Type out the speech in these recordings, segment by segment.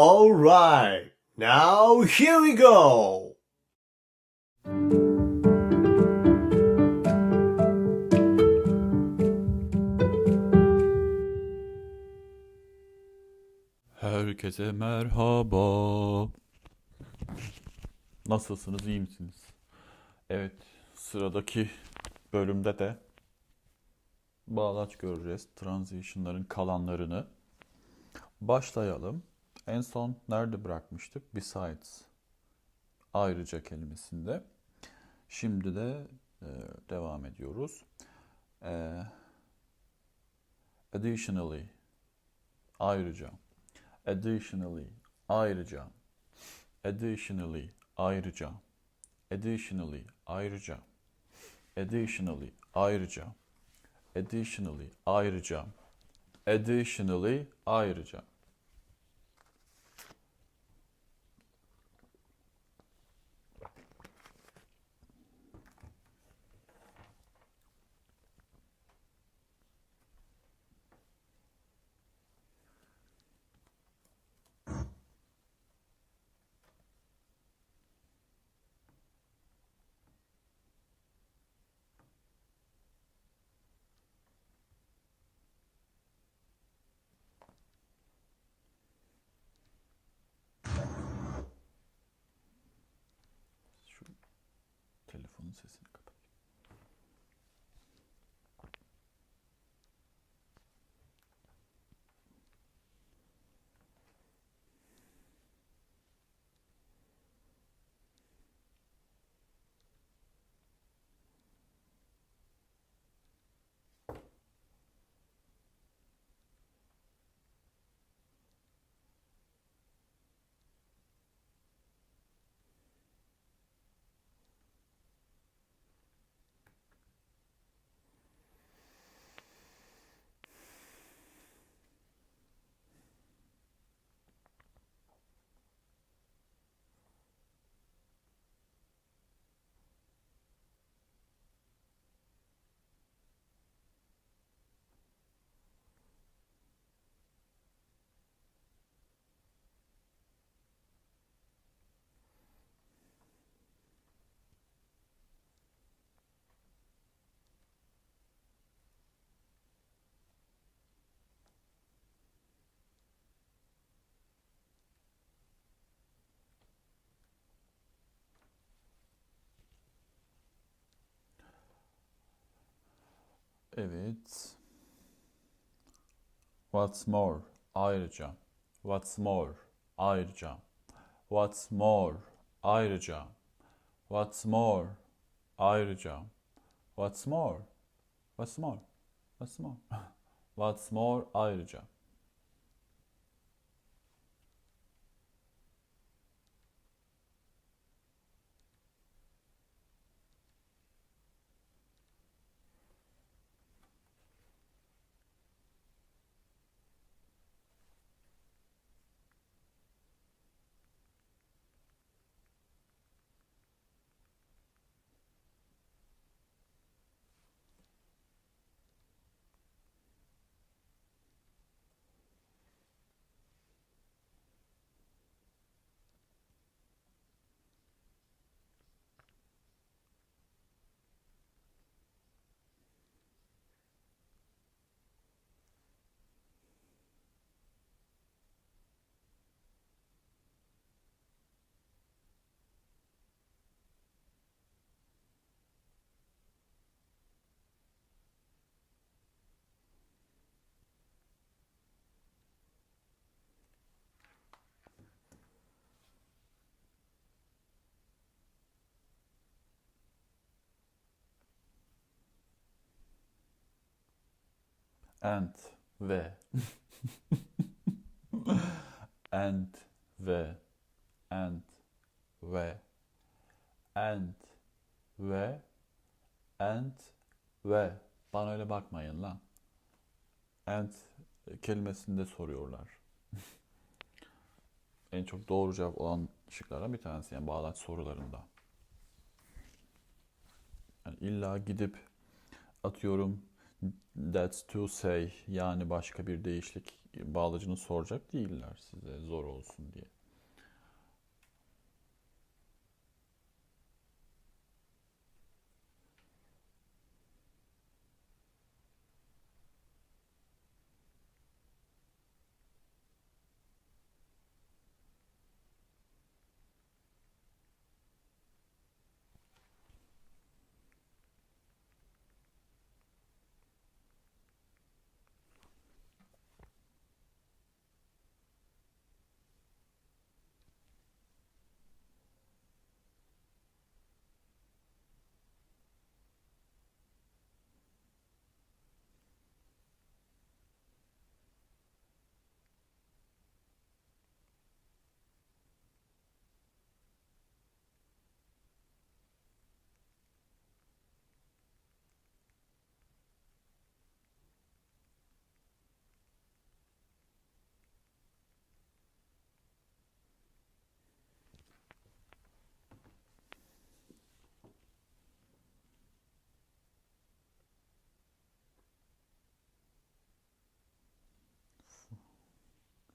Alright, now here we go. Herkese merhaba. Nasılsınız, iyi misiniz? Evet, sıradaki bölümde de bağlaç göreceğiz. Transition'ların kalanlarını. Başlayalım. En son nerede bırakmıştık? Besides. Ayrıca kelimesinde. Şimdi de e, devam ediyoruz. E, additionally. Ayrıca. Additionally, ayrıca. Additionally, ayrıca. Additionally, ayrıca. Additionally, ayrıca. Additionally, ayrıca. Additionally, ayrıca. Evet. What's more? Ayrıca. What's more? Ayrıca. What's more? Ayrıca. What's more? Ayrıca. What's more? What's more? What's more? What's more? Ayrıca. And ve. and ve. And ve. And ve. And ve. Bana öyle bakmayın lan. And kelimesinde soruyorlar. en çok doğru cevap olan şıklardan bir tanesi yani bağlaç sorularında. Yani illa gidip atıyorum That's to say yani başka bir değişlik bağlacını soracak değiller size zor olsun diye.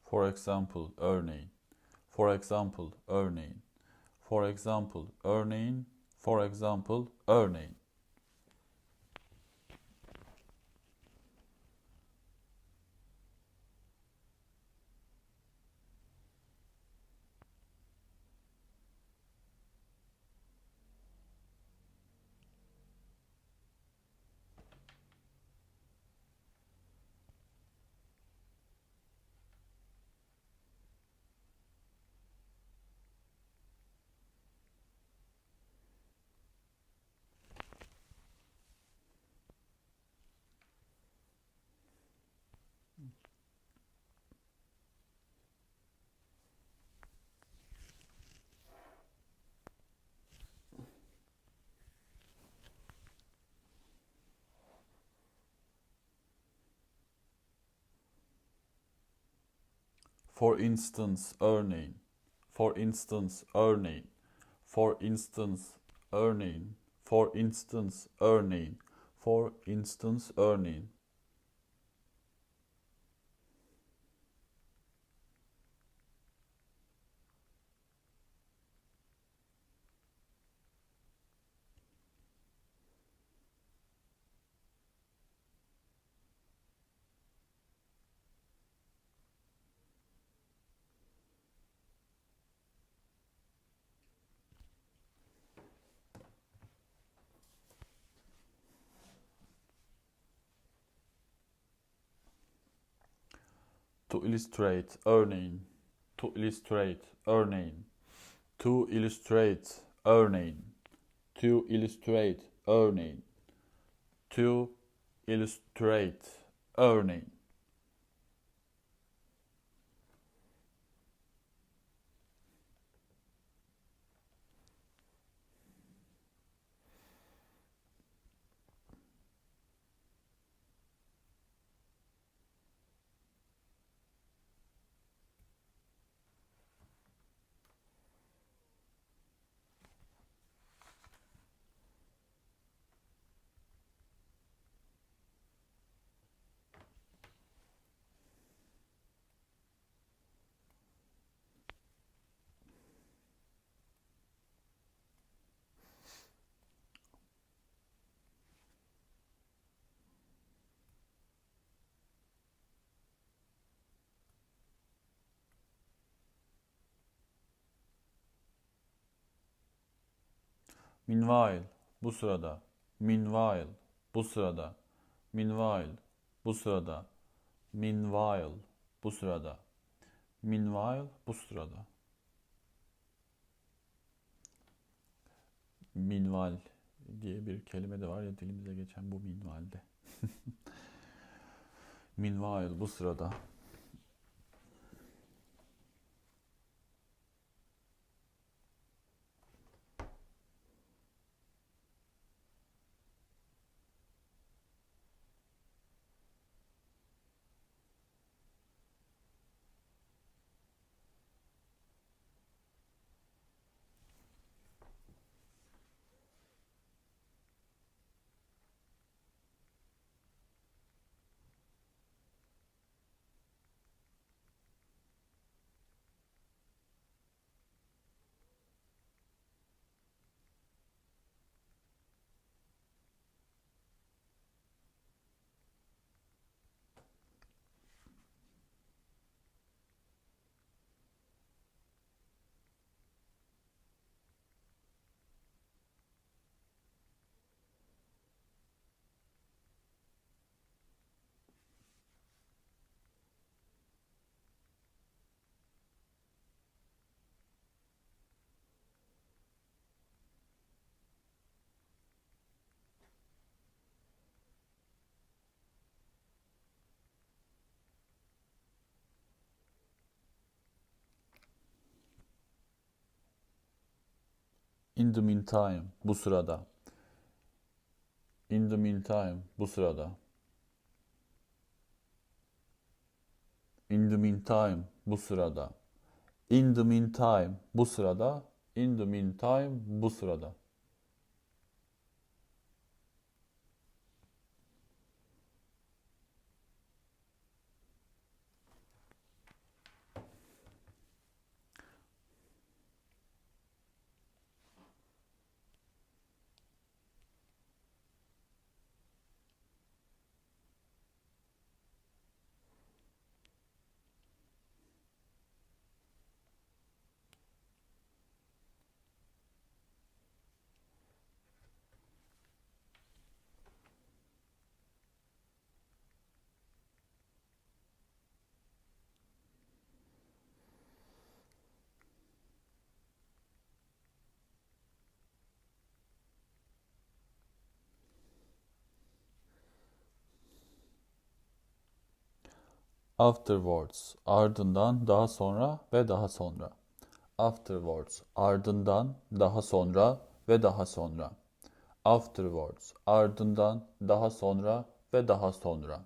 For example, örneğin. For example, örneğin. For example, örneğin. For example, örneğin. For instance, örneğin. For instance, örneğin. For instance, örneğin. For instance, örneğin. For instance, örneğin. Illustrate, örneğin. To illustrate, örneğin. To illustrate, örneğin. To illustrate, örneğin. To illustrate, örneğin. Meanwhile, bu sırada. Meanwhile, bu sırada. Meanwhile, bu sırada. Meanwhile, bu sırada. Meanwhile, bu sırada. Minval diye bir kelime de var ya dilimize geçen bu minvalde. Meanwhile, bu sırada. In the meantime, bu sırada. In the meantime, bu sırada. In the meantime, bu sırada. In the meantime, bu sırada. In the meantime, bu sırada. Afterwards, ardından, daha sonra ve daha sonra. Afterwards, ardından, daha sonra ve daha sonra. Afterwards, ardından, daha sonra ve daha sonra.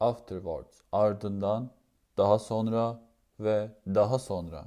Afterwards, ardından, daha sonra ve daha sonra.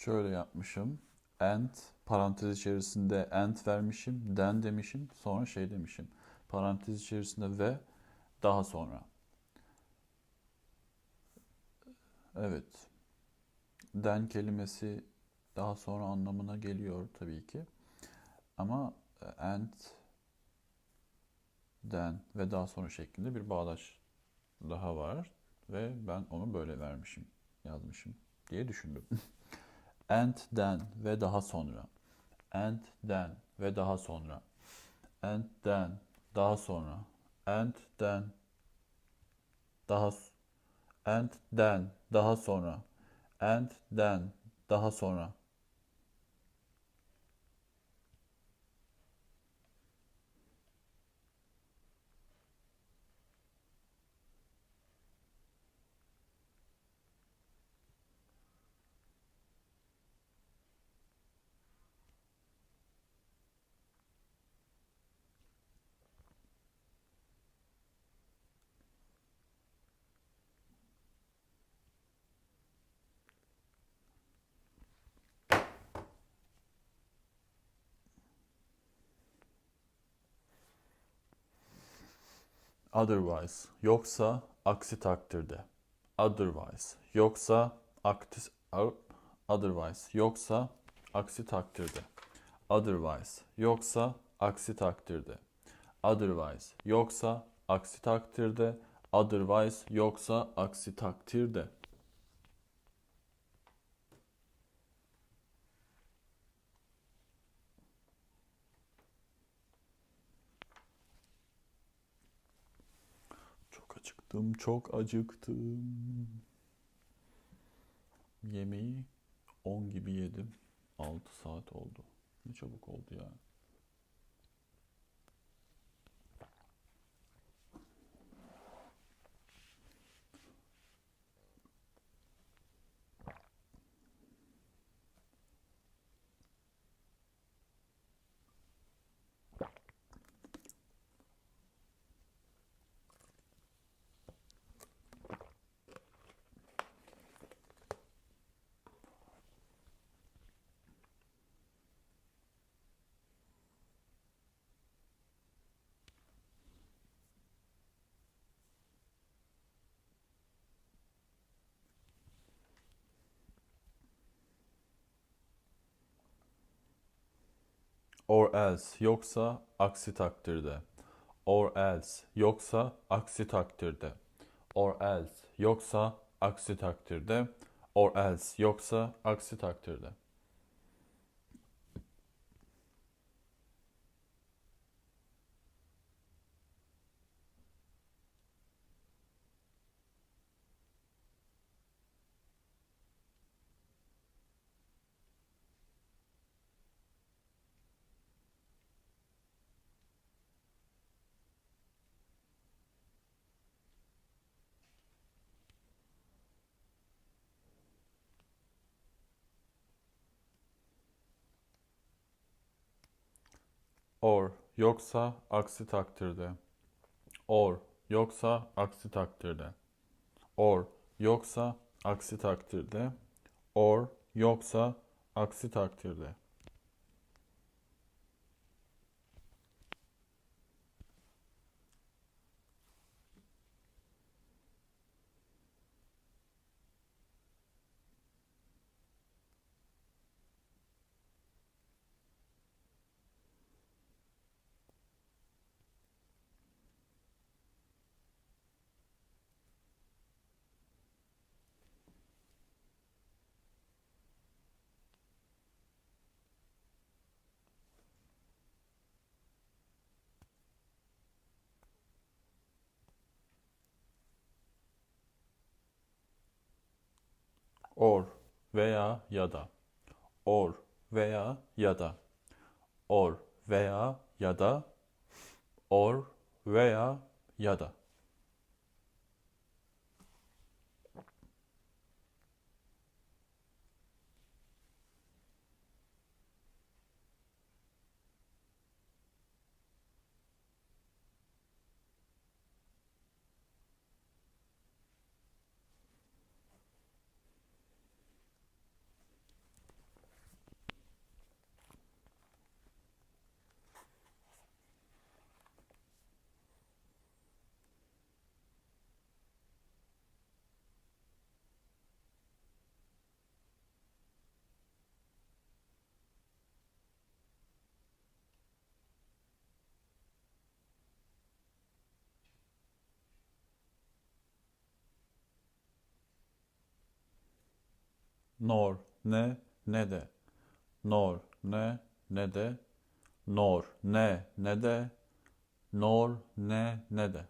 Şöyle yapmışım. And parantez içerisinde and vermişim. Then demişim. Sonra şey demişim. Parantez içerisinde ve daha sonra. Evet. Then kelimesi daha sonra anlamına geliyor tabii ki. Ama e, and, then ve daha sonra şeklinde bir bağlaç daha var. Ve ben onu böyle vermişim, yazmışım diye düşündüm. and then ve daha sonra. And then ve daha sonra. And then daha sonra. And then daha and then daha sonra. And then daha sonra. Otherwise yoksa aksi takdirde. Otherwise yoksa aktis otherwise yoksa aksi takdirde. Otherwise yoksa aksi takdirde. Otherwise yoksa aksi takdirde. Otherwise yoksa aksi takdirde. Çok acıktım, çok acıktım. Yemeği 10 gibi yedim. 6 saat oldu. Ne çabuk oldu ya. Or else yoksa aksi takdirde. Or else yoksa aksi takdirde. Or else yoksa aksi takdirde. Or else yoksa aksi takdirde. Or yoksa aksi takdirde. Or yoksa aksi takdirde. Or yoksa aksi takdirde. Or yoksa aksi takdirde. Or veya ya da. Or veya ya da. Or veya ya da. Or veya ya da. Nor ne ne de. Nor ne ne de. Nor ne ne de. Nor ne ne de.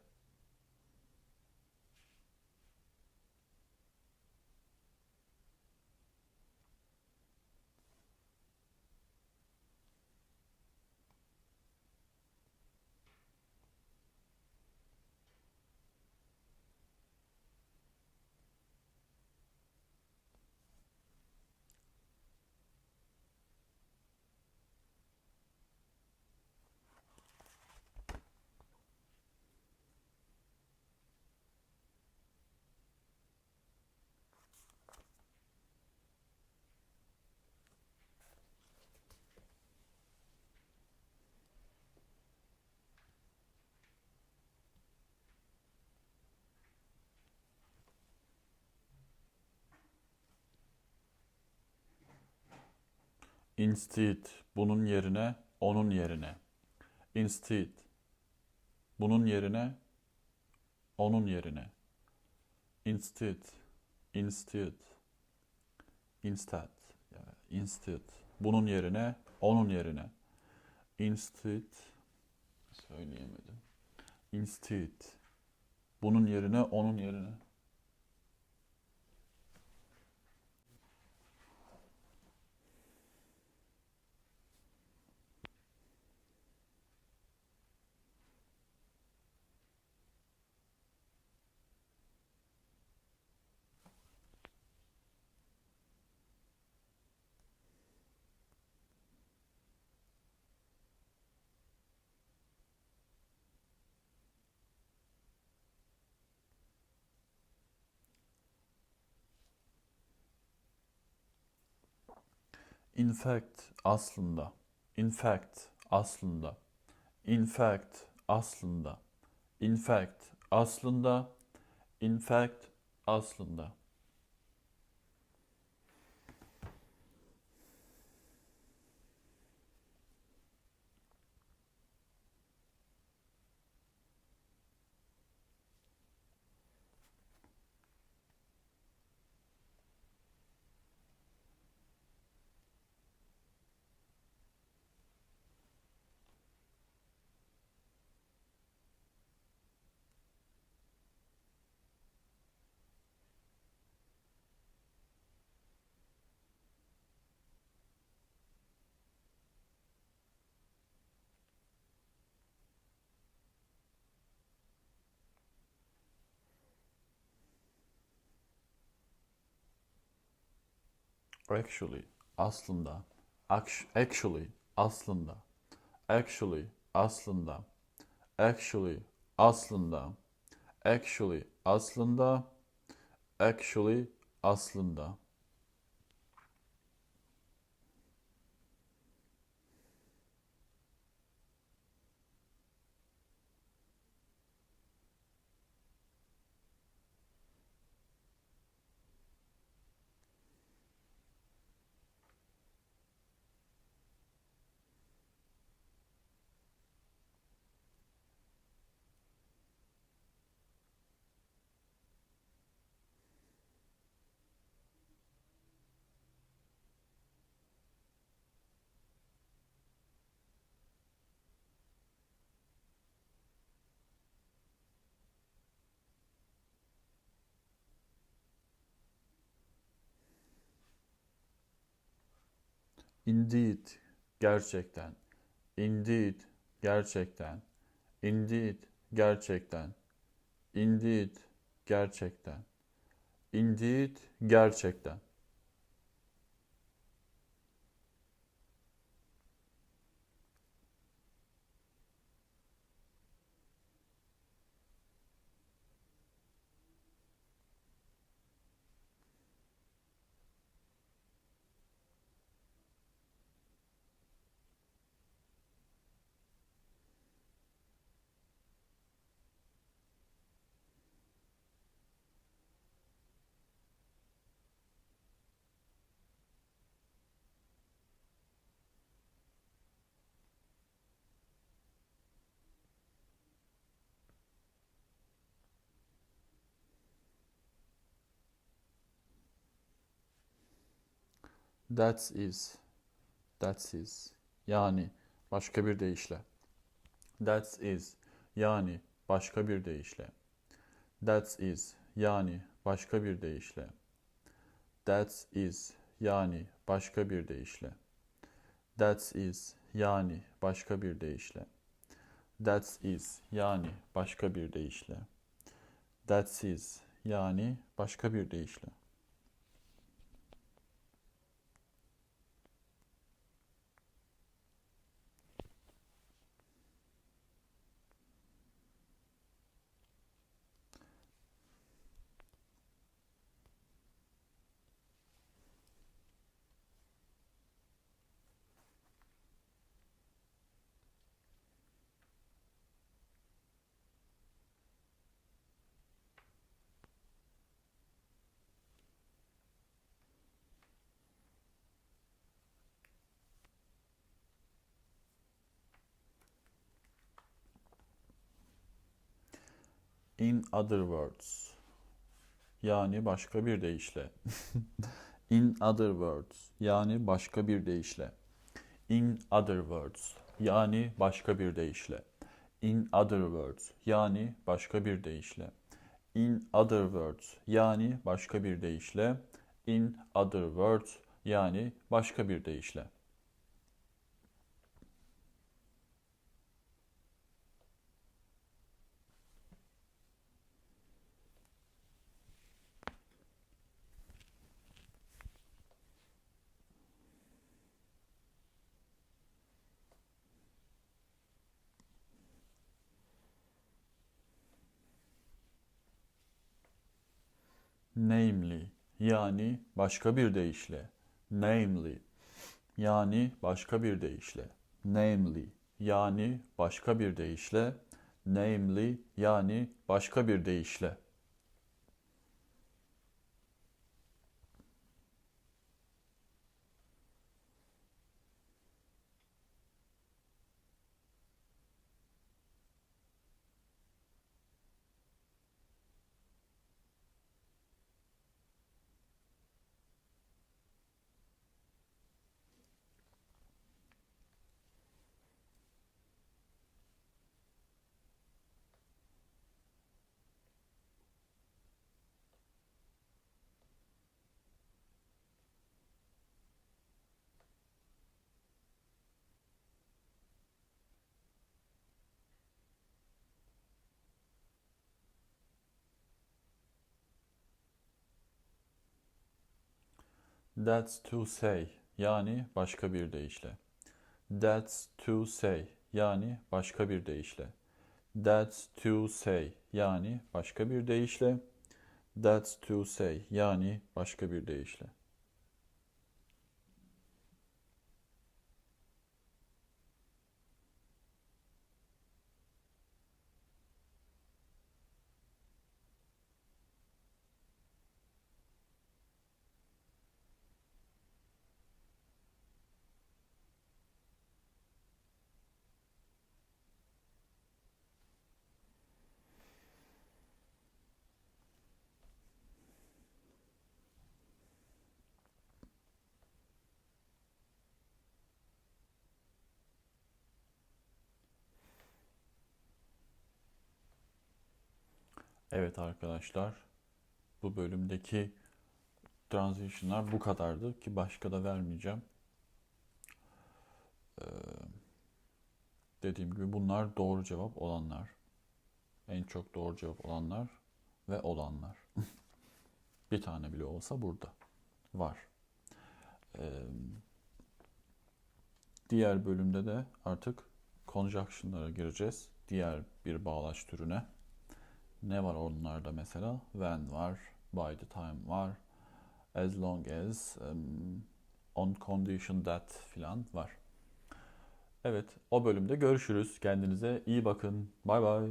Instead bunun yerine onun yerine. Instead bunun yerine onun yerine. Instead instead instead instead bunun yerine onun yerine. Instead söyleyemedim. Instead bunun yerine onun yerine. In fact aslında. In fact aslında. In fact aslında. In fact aslında. In fact aslında. Actually, aslında. Act- Actually, aslında. Actually, aslında. Actually, aslında. Actually, aslında. Actually, aslında. Indeed, gerçekten. Indeed, gerçekten. Indeed, gerçekten. Indeed, gerçekten. Indeed, gerçekten. That is. That is. Yani başka bir deyişle. That is. Yani başka bir deyişle. That is. Yani başka bir deyişle. That is. Yani başka bir deyişle. That is. Yani başka bir deyişle. That is. Yani başka bir deyişle. That is. Yani başka bir deyişle. In other words. Yani başka bir deyişle. In other words. Yani başka bir deyişle. In other words. Yani başka bir deyişle. In other words. Yani başka bir deyişle. In other words. Yani başka bir deyişle. In other words. Yani başka bir deyişle. Namely yani başka bir deyişle. Namely yani başka bir deyişle. Namely yani başka bir deyişle. Namely yani başka bir deyişle. That's to say yani başka bir deyişle. That's to say yani başka bir deyişle. That's to say yani başka bir deyişle. That's to say yani başka bir deyişle. Evet arkadaşlar, bu bölümdeki transition'lar bu kadardı ki başka da vermeyeceğim. Ee, dediğim gibi bunlar doğru cevap olanlar. En çok doğru cevap olanlar ve olanlar. Bir tane bile olsa burada var. Ee, diğer bölümde de artık conjunction'lara gireceğiz. Diğer bir bağlaç türüne. Ne var onlarda mesela? When var, by the time var, as long as, um, on condition that filan var. Evet, o bölümde görüşürüz. Kendinize iyi bakın. Bay bay.